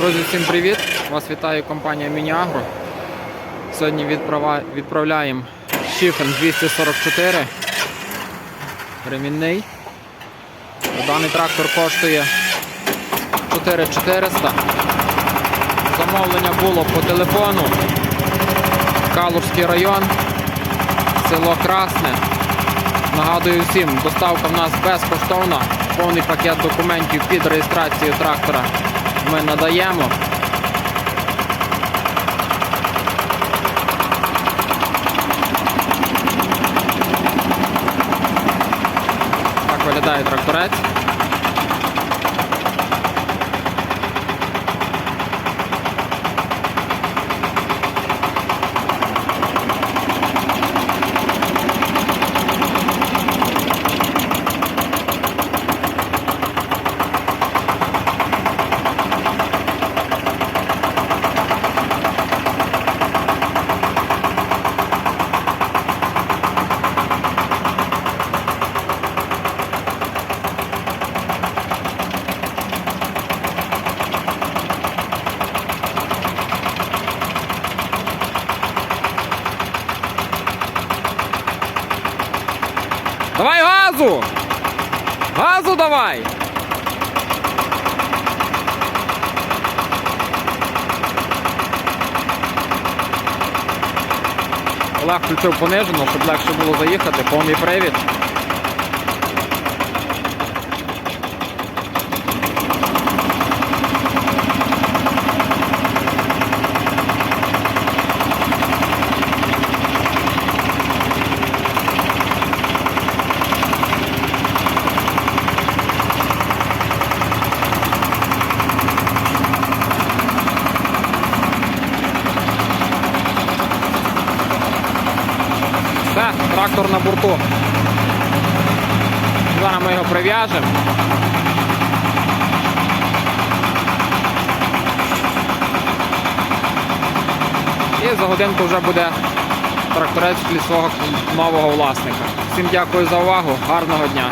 Друзі, всім привіт! Вас вітає компанія Мініагро. Сьогодні відправляємо Шифен 244 ремінний. Даний трактор коштує 4400. Замовлення було по телефону. Калужський район, село Красне. Нагадую всім, доставка в нас безкоштовна. Повний пакет документів під реєстрацію трактора ми надаємо. Так виглядає тракторець. Давай газу! Газу давай! Олег включив понижену, щоб легше було заїхати, повний привід. Трактор на борту. Зараз ми його прив'яжемо. І за годинку вже буде тракторець для свого нового власника. Всім дякую за увагу, гарного дня!